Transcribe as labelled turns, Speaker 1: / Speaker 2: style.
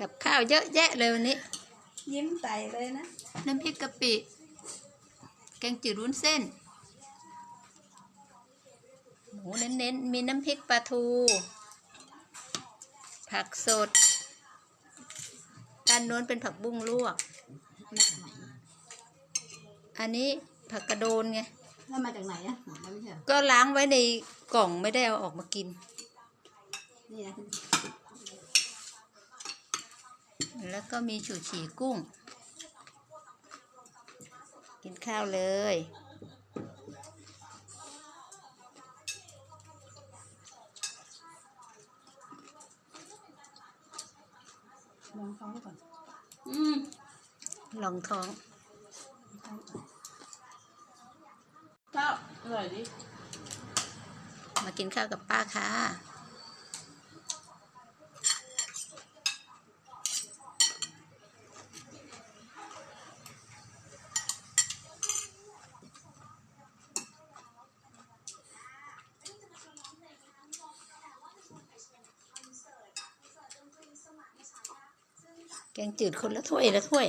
Speaker 1: กับข้าวเยอะแยะเลยวันนี้
Speaker 2: ยิ้มใส่เลยนะ
Speaker 1: น้ำพริกกะปิ แกงจืดวุ้นเส้น หมูเน้นๆ มีน้ำพริกปลาทู ผักสดด้านโน้นเป็นผักบุ้งลวก อันนี้ผักกระโดนไง
Speaker 2: แล้วมาจากไหนอะหมดแล้วไม่ใช่เหรอ
Speaker 1: ก็ล้างไว้ในกล่องไม่ได้เอาออกมากิน
Speaker 2: นี่นะ
Speaker 1: แล้วก็มีฉูฉี่กุ้ง กินข้าวเลย
Speaker 2: ลองท้องก่อน
Speaker 1: อืมลองท้อง
Speaker 2: ข้าวอร่อยดิ
Speaker 1: มากินข้าวกับป้าค่ะ แกงจืดคนละถ้วยละถ้วย